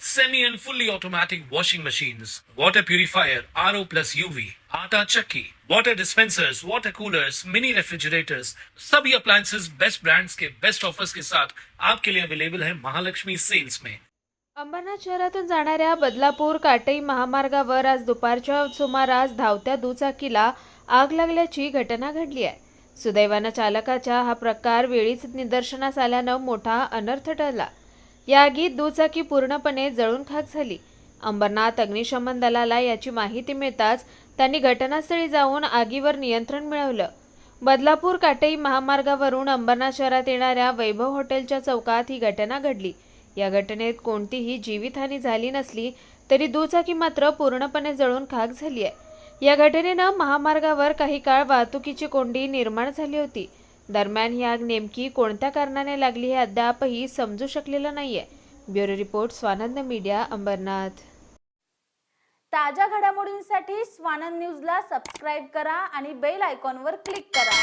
semi and fully automatic washing machines, water purifier, RO plus UV, आटा चक्की, water dispensers, water coolers, mini refrigerators, सभी appliances. Best brands के best offers के साथ आपके लिए अवेलेबल है महालक्ष्मी सेल्स में अंबरनाथ शहरातून जाणाऱ्या बदलापूर काटई महामार्गावर आज दुपारच्या सुमारास धावत्या दुचाकीला आग लागल्याची घटना घडली आहे. सुदैवानं चालकाच्या हा प्रकार वेळीच निदर्शनास आल्यानं मोठा अनर्थ ठरला या आगीत दुचाकी पूर्णपणे जळून खाक झाली. अंबरनाथ अग्निशमन दलाला याची माहिती मिळताच त्यांनी घटनास्थळी जाऊन आगीवर नियंत्रण मिळवलं. बदलापूर काटई महामार्गावरून अंबरनाथ शहरात येणाऱ्या वैभव हॉटेलच्या चौकात ही घटना घडली. या घटनेत कोणतीही जीवितहानी झाली नसली तरी दुचाकी मात्र पूर्णपणे जळून खाक झाली आहे. या घटनेनं महामार्गावर काही काळ वाहतुकीची कोंडी निर्माण झाली होती. दरम्यान ही आग नेमकी कोणत्या कारणाने लागली हे अद्यापही समजू शकलेलं नाहीये. Bureau report Swanand media Ambarnath. ताज्या घडामोडींसाठी स्वानंद न्यूजला सबस्क्राईब करा आणि बेल आयकॉनवर क्लिक करा.